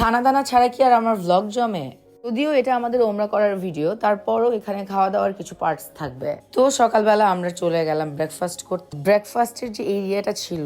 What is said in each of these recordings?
খানা দানা ছাড়া কি আর আমার ভ্লগ জমে? যদিও এটা আমাদের ওমরা করার ভিডিও তারপরও এখানে খাওয়া দাওয়ার কিছু পার্টস থাকবে। তো সকালবেলা আমরা চলে গেলাম ব্রেকফাস্ট করতে। ব্রেকফাস্টের যে এরিয়াটা ছিল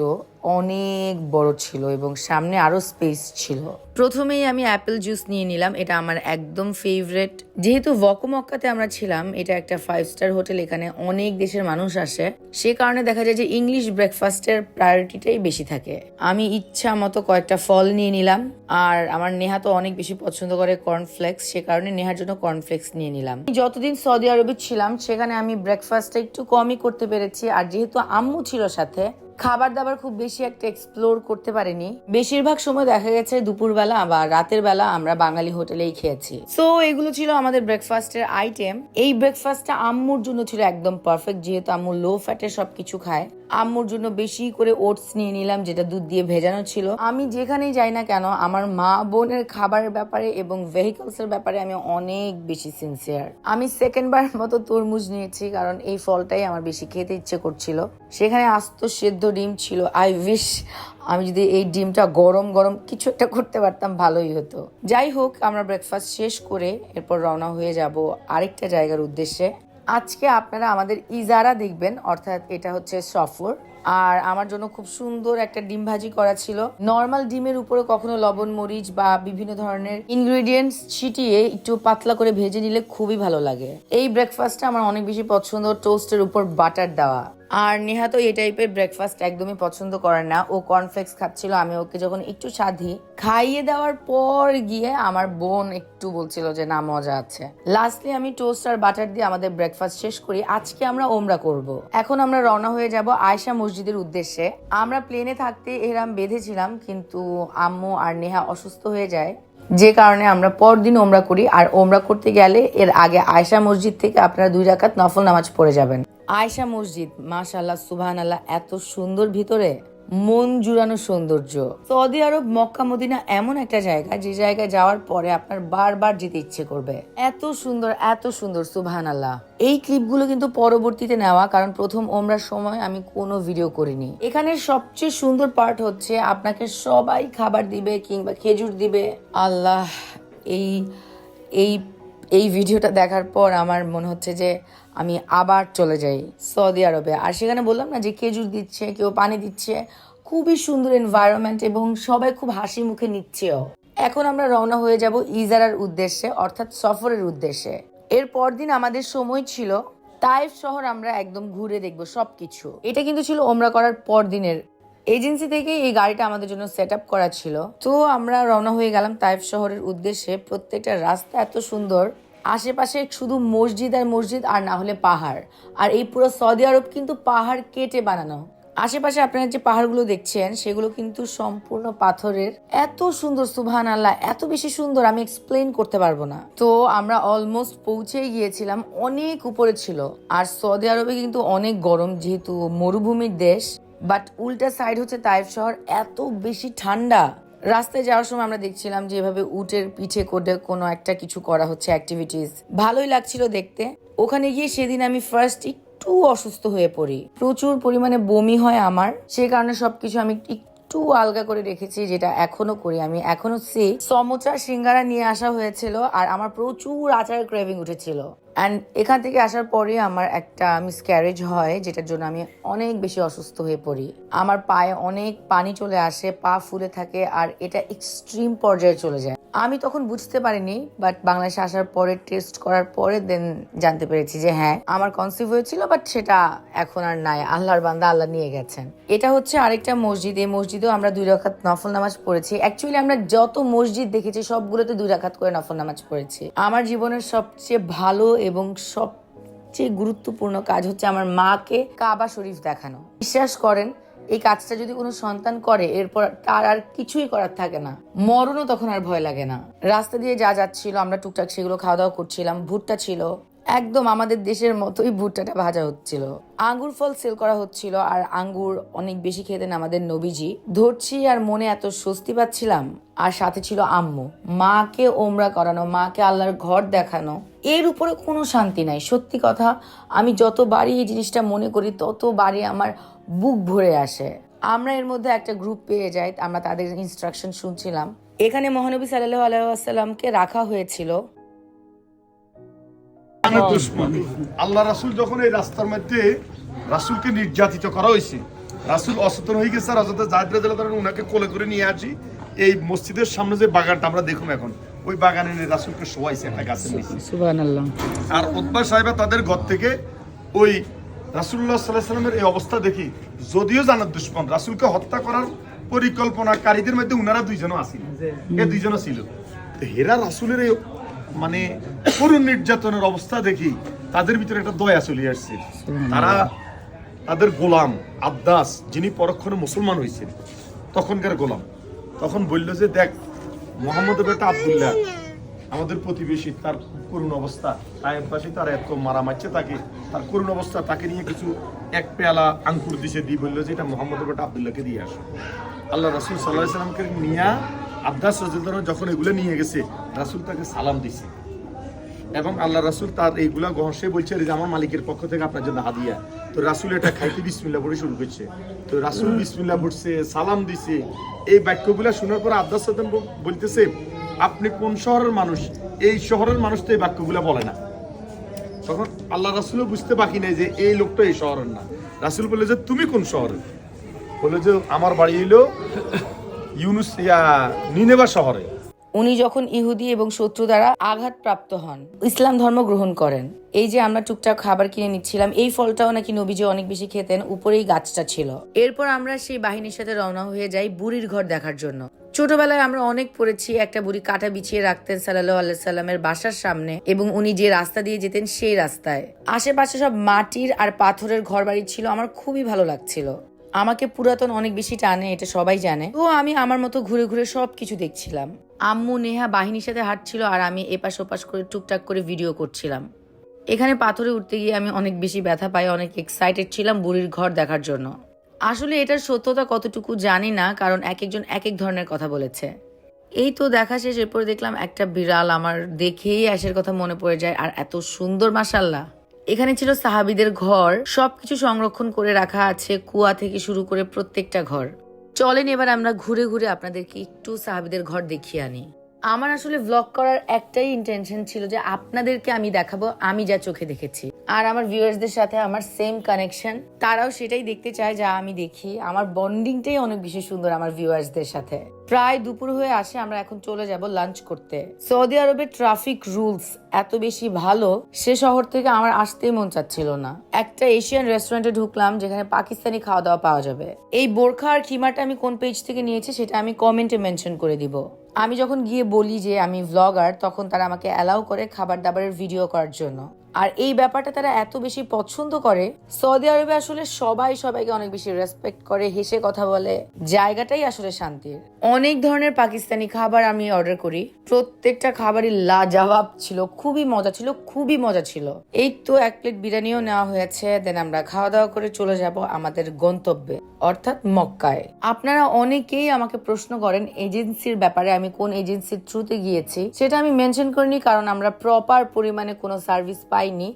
অনেক বড় ছিল এবং সামনে আরও স্পেস ছিল। প্রথমেই আমি অ্যাপেল জুস নিয়ে নিলাম, এটা আমার একদম ফেভারেট যেহেতু ভকমক্কাতে আমরা ছিলাম, এটা একটা ফাইভ স্টার হোটেল এখানে অনেক দেশের মানুষ আসে। সে কারণে দেখা যায় যে ইংলিশ ব্রেকফাস্টের প্রায়োরিটিটাই বেশি থাকে। আমি ইচ্ছা মতো কয়েকটা ফল নিয়ে নিলাম, আর আমার নেহা তো অনেক বেশি পছন্দ করে কর্নফ্লেক্স সে কারণে নেহার জন্য কর্নফ্লেক্স নিয়ে নিলাম। যতদিন সৌদি আরবে ছিলাম, সেখানে আমি ব্রেকফাস্টটা একটু কমই করতে পেরেছি, আর যেহেতু আম্মু ছিল সাথে খাবার দাবার খুব বেশি একটা এক্সপ্লোর করতে পারিনি। বেশিরভাগ সময় দেখা গেছে দুপুরবেলা বা রাতের বেলা আমরা বাঙালি হোটেলেই খেয়েছি। সো এগুলো ছিল আমাদের ব্রেকফাস্টের আইটেম এই ব্রেকফাস্টটা আম্মুর জন্য ছিল একদম পারফেক্ট যেহেতু আম্মু লো ফ্যাটের সবকিছু খায়। আম্মুর জন্য বেশি করে ওটস নিয়ে নিলাম, যেটা দুধ দিয়ে ভেজানো ছিল। আমি যেখানেই যাই না কেন, আমার মা বোনের খাবারের ব্যাপারে এবং ভেহিকলস এর ব্যাপারে আমি অনেক বেশি সিনসিয়ার আমি সেকেন্ড বার মতো তরমুজ নিয়েছি, কারণ এই ফলটাই আমার বেশি খেতে ইচ্ছে করছিল। সেখানে আস্ত সেদ্ধ ডিম ছিল। আই উইশ আমি যদি এই ডিমটা গরম গরম কিছু একটা করতে পারতাম, ভালোই হতো। যাই হোক, আমরা ব্রেকফাস্ট শেষ করে এরপর রওনা হয়ে যাব আরেকটা জায়গার উদ্দেশ্যে। আজকে আপনারা আমাদের ইজারা দেখবেন, অর্থাৎ এটা হচ্ছে সফর। আর আমার জন্য খুব সুন্দর একটা ডিম ভাজি করা ছিল। নর্মাল ডিমের উপরে কখনো লবণ, মরিচ বা বিভিন্ন ধরনের ইনগ্রিডিয়েন্টস ছিটিয়ে একটু পাতলা করে ভেজে নিলে খুবই ভালো লাগে। এই ব্রেকফাস্টটা আমার অনেক বেশি পছন্দ টোস্টের উপর বাটার দেওয়া। আর নেহা তো এই টাইপের ব্রেকফাস্ট একদমই পছন্দ করে না। ও কর্নফ্লেক্স খাচ্ছিল, আমি ওকে যখন একটু সাধি খাইয়ে দেওয়ার পর গিয়ে আমার বোন একটু বলছিল যে, না, মজা আছে। লাস্টলি আমি টোস্ট আর বাটার দিয়ে আমাদের ব্রেকফাস্ট শেষ করি। আজকে আমরা ওমরা করব। এখন আমরা রওনা হয়ে যাব আয়শা মসজিদের উদ্দেশ্যে। আমরা প্লেনে থাকতে এরাম বেঁধেছিলাম, কিন্তু আম্মু আর নেহা অসুস্থ হয়ে যায়। যে কারণে আমরা পরদিন ওমরা করি। আর ওমরা করতে গেলে এর আগে আয়শা মসজিদ থেকে আপনারা দুই রাকাত নফল নামাজ পড়ে যাবেন। আয়শা মসজিদ মাশাল্লাহ সুবহান আল্লাহ এত সুন্দর ভিতরে মন জুড়ানো সৌন্দর্য। সৌদি আরব, মক্কা, মদিনা এমন একটা জায়গা, যে জায়গায় যাওয়ার পরে আপনার বারবার যেতে ইচ্ছে করবে। এত সুন্দর এত সুন্দর সুবহান আল্লাহ এই ক্লিপগুলো কিন্তু পরবর্তীতে নেওয়া, কারণ প্রথম ওমরার সময় আমি কোনো ভিডিও করিনি। এখানে সবচেয়ে সুন্দর পার্ট হচ্ছে, আপনাকে সবাই খাবার দিবে কিংবা খেজুর দিবে। আল্লাহ, এই এই এই ভিডিওটা দেখার পর আমার মনে হচ্ছে যে আমি আবার চলে যাই সৌদি আরবে। আর সেখানে বললাম না যে খেজুর দিচ্ছে, কেউ পানি দিচ্ছে। খুবই সুন্দর এনভায়রনমেন্ট এবং সবাই খুব হাসি মুখে নিচ্ছেও। এখন আমরা রওনা হয়ে যাব ইজারার উদ্দেশ্যে, অর্থাৎ সফরের উদ্দেশ্যে। এর পরদিন আমাদের সময় ছিল, তাইফ শহর আমরা একদম ঘুরে দেখব সবকিছু। এটা কিন্তু ছিল ওমরা করার পর দিনের এজেন্সি থেকে এই গাড়িটা আমাদের জন্য সেট আপ করা ছিল। তো আমরা রওনা হয়ে গেলাম তাইফ শহরের উদ্দেশ্যে। প্রত্যেকটা রাস্তা এত সুন্দর। আশেপাশে শুধু মসজিদ আর মসজিদ আর না হলে পাহাড়। আর এই পুরো সৌদি আরব কিন্তু পাহাড় কেটে বানানো। আশেপাশে আপনারা যে পাহাড়গুলো দেখছেন, সেগুলো কিন্তু সম্পূর্ণ পাথরের। এত সুন্দর সুবহান আল্লাহ এত বেশি সুন্দর, আমি এক্সপ্লেন করতে পারব না। তো আমরা অলমোস্ট পৌঁছেই গিয়েছিলাম, অনেক উপরে ছিল। আর সৌদি আরবে কিন্তু অনেক গরম, যেহেতু মরুভূমির দেশ। বাট উল্টা সাইড হচ্ছে তাইফ শহর, এত বেশি ঠান্ডা। রাস্তায় যাওয়ার সময় আমরা দেখছিলাম যে এভাবে উটের পিঠে করে কোনো একটা কিছু করা হচ্ছে অ্যাক্টিভিটিস ভালোই লাগছিল দেখতে। ওখানে গিয়ে সেদিন আমি ফার্স্ট একটু অসুস্থ হয়ে পড়ি। প্রচুর পরিমাণে বমি হয় আমার। সে কারণে সবকিছু আমি একটু আলগা করে রেখেছি, যেটা এখনও করি আমি। এখনও সে সমোচা সিঙ্গারা নিয়ে আসা হয়েছিল, আর আমার প্রচুর আচারের ক্রেভিং উঠেছিল। অ্যান্ড এখান থেকে আসার পরে আমার একটা মিসক্যারেজ হয়, যেটার জন্য আমি অনেক বেশি অসুস্থ হয়ে পড়ি। আমার পায়ে অনেক পানি চলে আসে, পা ফুলে থাকে, আর এটা এক্সট্রিম পর্যায়ে চলে যায়। আমি তখন বুঝতে পারিনি বাট বাংলাদেশে আসার পরে টেস্ট করার পরে দেন জানতে পেরেছি যে হ্যাঁ আমার কনসিভ হয়েছিল বাট সেটা এখন আর নাই। আল্লাহর বান্দা আল্লাহ নিয়ে গেছেন। এটা হচ্ছে আরেকটা মসজিদ। এই মসজিদেও আমরা দুই রাখাত নফল নামাজ পড়েছি। অ্যাকচুয়ালি আমরা যত মসজিদ দেখেছি, সবগুলোতে দুই রাখাত করে নফল নামাজ পড়েছি। আমার জীবনের সবচেয়ে ভালো এবং সবচেয়ে গুরুত্বপূর্ণ কাজ হচ্ছে আমার মাকে কাবা শরীফ দেখানো। বিশ্বাস করেন এই কাজটা যদি কোনো সন্তান করে, এরপর তার আর কিছুই করার থাকে না। মরণও তখন আর ভয় লাগে না। রাস্তা দিয়ে যা যাচ্ছিল, আমরা টুকটাক সেগুলো খাওয়া দাওয়া করছিলাম, ভুট্টা ছিল। একদম আমাদের দেশের মতোই ভুট্টাটা ভাজা হচ্ছিল। আঙ্গুর ফল সেল করা হচ্ছিল আর আঙ্গুর অনেক বেশি খেতেন আমাদের নবীজি। ধরছি আর মনে এত স্বস্তি পাচ্ছিলাম। আর সাথে ছিল আম্মু। মাকে ওমরা করানো, মাকে আল্লাহর ঘর দেখানো, এর উপরে কোনো শান্তি নাই। সত্যি কথা, আমি যতবারই এই জিনিসটা মনে করি, ততবারই আমার বুক ভরে আসে। আমরা এর মধ্যে একটা গ্রুপ পেয়ে যাই, আমরা তাদের ইনস্ট্রাকশন শুনছিলাম। এখানে মহানবী সাল্লাহ আলাইসাল্লামকে রাখা হয়েছিল। আল্লাহ রাসুল যখন এই রাস্তার মধ্যে রাসুলকে নির্যাতিত করা হয়েছে রাসুল অসচেতন হয়ে গেছে আর অযথা রাদিয়াল্লাহু তাআলা ওনাকে কোলে করে নিয়ে আসি। এই মসজিদের সামনে যে বাগানটা আমরা দেখুন এখন ওই বাগানে নিয়ে রাসুলকে শোয়াইছে একটা গাছের নিচে। আর উদ্বা সাহেবা তাদের ঘর থেকে ওই রাসুল্লাহ সাল্লাহ সাল্লামের এই অবস্থা দেখি। যদিও জানার দুশ্মন রাসুলকে হত্যা করার পরিকল্পনাকারীদের মধ্যে উনারা দুইজনও আসিল এ দুইজনও ছিল। হেরা রাসুলের এই মানে করুণ নির্যাতনের অবস্থা দেখি তাদের ভিতরে একটা দয়া চলে আসছে। তারা তাদের গোলাম আব্দাস যিনি পরক্ষণে মুসলমান হয়েছেন তখনকার গোলাম। তখন বলল যে দেখ মোহাম্মদ বেটা আবদুল্লাহ আমাদের প্রতিবেশী তার করুণ অবস্থা। আয়েবাসী তার এত মারা মারছে তাকে। তার করুণ অবস্থা তাকে নিয়ে কিছু এক পেয়ালা আঙ্কুর দিছে দিয়ে বলল যে এটা মোহাম্মদ বেটা আবদুল্লাহকে দিয়ে আসো। আল্লাহ রাসুল সাল্লাহ সাল্লামকে নিয়ে আব্দাস রাজুল্লাহ যখন এগুলো নিয়ে গেছে রাসুল তাকে সালাম দিছে। এবং আল্লাহ রাসুল তার এইগুলা গ্রহণ, সে বলছে যে আমার মালিকের পক্ষ থেকে আপনার জন্য হাদিয়া। তো রাসুল এটা খাইতে বিসমিল্লা পড়ে শুরু করছে। তো রাসুল বিসমিল্লা পড়ছে সালাম দিছে। এই বাক্যগুলা শোনার পর আব্দাস সাদ্দাম বলতেছে, আপনি কোন শহরের মানুষ? এই শহরের মানুষ তো এই বাক্যগুলা বলে না। তখন আল্লাহ রাসুলও বুঝতে বাকি নেই যে এই লোকটা এই শহরের না। রাসুল বলে যে, তুমি কোন শহরের? বলে যে, আমার বাড়ি হইল ইউনুস ইয়া নিনেবা শহরে। উনি যখন ইহুদি এবং শত্রু দ্বারা আঘাতপ্রাপ্ত হন, ইসলাম ধর্ম গ্রহণ করেন। এই যে আমরা টুকটাক খাবার কিনে নিচ্ছিলাম, এই ফলটাও নাকি নবীজি অনেক বেশি খেতেন, উপরেই গাছটা ছিল। এরপর আমরা সেই বাহিনীর সাথে রওনা হয়ে যাই বুড়ির ঘর দেখার জন্য। ছোটবেলায় আমরা অনেক পড়েছি, একটা বুড়ি কাটা বিছিয়ে রাখতেন সাল্লাহ আল্লাহ সাল্লামের বাসার সামনে এবং উনি যে রাস্তা দিয়ে যেতেন সেই রাস্তায়। আশেপাশে সব মাটির আর পাথরের ঘর বাড়ি ছিল, আমার খুবই ভালো লাগছিল। আমাকে পুরাতন অনেক বেশি টানে, এটা সবাই জানে। তো আমি আমার মতো ঘুরে ঘুরে সব কিছু দেখছিলাম। আম্মু নেহা বাহিনীর সাথে হাঁটছিল আর আমি এপাশ ওপাশ করে টুকটাক করে ভিডিও করছিলাম। এখানে পাথরে উঠতে গিয়ে আমি অনেক বেশি ব্যথা পাই, অনেক এক্সাইটেড ছিলাম বুড়ির ঘর দেখার জন্য। আসলে এটার সত্যতা কতটুকু জানি না, কারণ এক একজন এক এক ধরনের কথা বলেছে। এই তো দেখা শেষ, এরপর দেখলাম একটা বিড়াল আমার দেখেই অ্যাশের কথা মনে পড়ে যায়, আর এত সুন্দর মাসাল্লাহ এখানে ছিল সাহাবিদের ঘর, সবকিছু সংরক্ষণ করে রাখা আছে, কুয়া থেকে শুরু করে প্রত্যেকটা ঘর। চলেন এবার আমরা ঘুরে ঘুরে আপনাদেরকে একটু সাহাবিদের ঘর দেখিয়ে আনি। আমার আসলে ব্লগ করার একটাই ইন্টেনশন ছিল যে আপনাদেরকে আমি দেখাবো, আমি যা চোখে দেখেছি। আর আমার ভিউয়ার্সদের সাথে আমার সেম কানেকশন তারাও সেটাই দেখতে চায় যা আমি দেখি। আমার বন্ডিংটাই অনেক বেশি সুন্দর আমার ভিউয়ার্সদের সাথে। প্রায় দুপুর হয়ে আসে, আমরা এখন চলে যাব লাঞ্চ করতে। সৌদি আরবের ট্রাফিক রুলস এত বেশি ভালো, সে শহর থেকে আমার আসতেই মন চাচ্ছিল না। একটা এশিয়ান রেস্টুরেন্টে ঢুকলাম, যেখানে পাকিস্তানি খাওয়া দাওয়া পাওয়া যাবে। এই বোরখা আর খিমাটা আমি কোন পেজ থেকে নিয়েছি, সেটা আমি কমেন্টে মেনশন করে দিব। আমি যখন গিয়ে বলি যে আমি ভ্লগার তখন তারা আমাকে অ্যালাউ করে খাবার দাবারের ভিডিও করার জন্য। আর এই ব্যাপারটা তারা এত বেশি পছন্দ করে, সৌদি আরবে আসলে সবাই সবাইকে অনেক বেশি রেসপেক্ট করে, হেসে কথা বলে। জায়গাটাই আসলে শান্তির। অনেক ধরনের পাকিস্তানি খাবার আমি অর্ডার করি। প্রত্যেকটা খাবারই লাজবাব ছিল, খুবই মজা ছিল, খুবই মজা ছিল। এই তো এক প্লেট বিরিয়ানিও নেওয়া হয়েছে দেন আমরা খাওয়া দাওয়া করে চলে যাব আমাদের গন্তব্যে, অর্থাৎ মক্কায়। আপনারা অনেকেই আমাকে প্রশ্ন করেন, এজেন্সির ব্যাপারে আমি কোন এজেন্সির থ্রুতে গিয়েছি? সেটা আমি মেনশন করিনি, কারণ আমরা প্রপার পরিমাণে কোনো সার্ভিস পাইনি।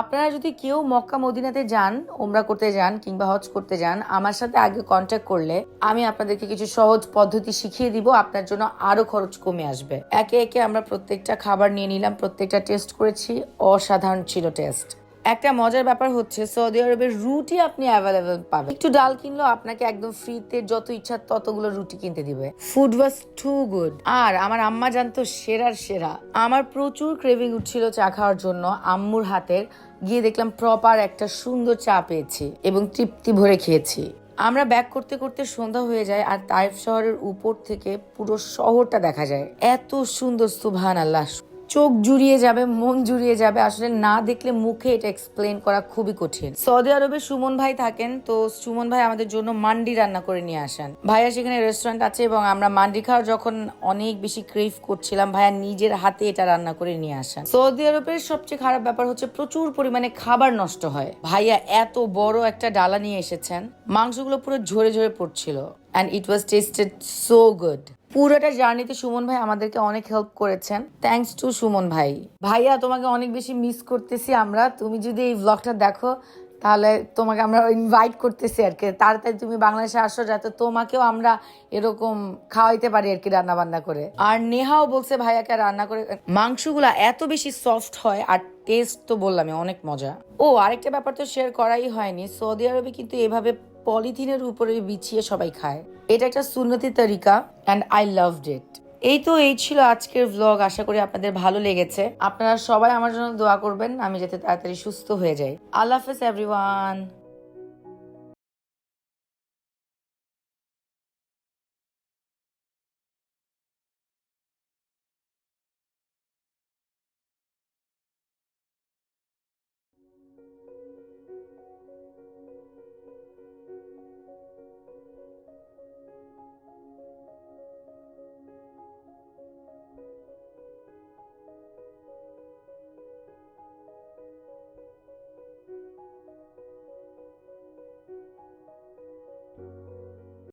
আপনারা যদি কেউ মক্কা মদিনাতে যান ওমরা করতে যান কিংবা হজ করতে যান, আমার সাথে আগে কন্ট্যাক্ট করলে আমি আপনাদেরকে কিছু সহজ পদ্ধতি শিখিয়ে দিব, আপনার জন্য আরও খরচ কমে আসবে। একে একে আমরা প্রত্যেকটা খাবার নিয়ে নিলাম, প্রত্যেকটা টেস্ট করেছি, অসাধারণ ছিল টেস্ট একটা মজার ব্যাপার হচ্ছে, সৌদি আরবের রুটি আপনি অ্যাভেলেবেল পাবেন। একটু ডাল কিনলেও আপনাকে একদম ফ্রিতে যত ইচ্ছা ততগুলো রুটি কিনতে দিবে। ফুড ওয়াজ টু গুড আর আমার আম্মা জানতো সেরার সেরা। আমার প্রচুর ক্রেভিং উঠছিল চা খাওয়ার জন্য আম্মুর হাতের। গিয়ে দেখলাম প্রপার একটা সুন্দর চা পেয়েছি এবং তৃপ্তি ভরে খেয়েছি। আমরা ব্যাক করতে করতে সন্ধ্যা হয়ে যায় আর তাইফ শহরের উপর থেকে পুরো শহরটা দেখা যায়। এত সুন্দর সুবহান আল্লাহ চোখ জুড়িয়ে যাবে, মন জুড়িয়ে যাবে। আসলে না দেখলে মুখে এটা এক্সপ্লেন করা খুবই কঠিন। সৌদি আরবে সুমন ভাই থাকেন, তো সুমন ভাই আমাদের জন্য মান্ডি রান্না করে নিয়ে আসেন। ভাইয়া সেখানে রেস্টুরেন্ট আছে এবং আমরা মান্ডি খাওয়ার যখন অনেক বেশি ক্রেভ করছিলাম, ভাইয়া নিজের হাতে এটা রান্না করে নিয়ে আসেন। সৌদি আরবের সবচেয়ে খারাপ ব্যাপার হচ্ছে প্রচুর পরিমাণে খাবার নষ্ট হয়। ভাইয়া এত বড় একটা ডালা নিয়ে এসেছেন, মাংসগুলো পুরো ঝরে ঝরে পড়ছিল and it was tested so good পুরোটা জার্নিতে সুমন ভাই আমাদেরকে অনেক হেল্প করেছেন। থ্যাঙ্কস টু সুমন ভাই। ভাইয়া, তোমাকে অনেক বেশি মিস করতেছি আমরা। তুমি যদি এই ব্লগটা দেখো, তাহলে তোমাকে আমরা ইনভাইট করতেছি আর কি। তাড়াতাড়ি তুমি বাংলাদেশে আসো, যাতে তোমাকেও আমরা এরকম খাওয়াইতে পারি আর কি রান্না বান্না করে। আর নেহাও বলছে ভাইয়াকে রান্না করে, মাংসগুলা এত বেশি সফট হয় আর টেস্ট তো বললামই, অনেক মজা। ও, আরেকটা ব্যাপার তো শেয়ার করাই হয়নি। সৌদি আরবে কিন্তু এভাবে পলিথিনের উপরে বিছিয়ে সবাই খায়। এটা একটা সুন্নতি তরিকা অ্যান্ড আই লাভ ইট এই তো এই ছিল আজকের ব্লগ আশা করি আপনাদের ভালো লেগেছে। আপনারা সবাই আমার জন্য দোয়া করবেন, আমি যাতে তাড়াতাড়ি সুস্থ হয়ে যাই। আল্লাহ হাফেজ এভরিওয়ান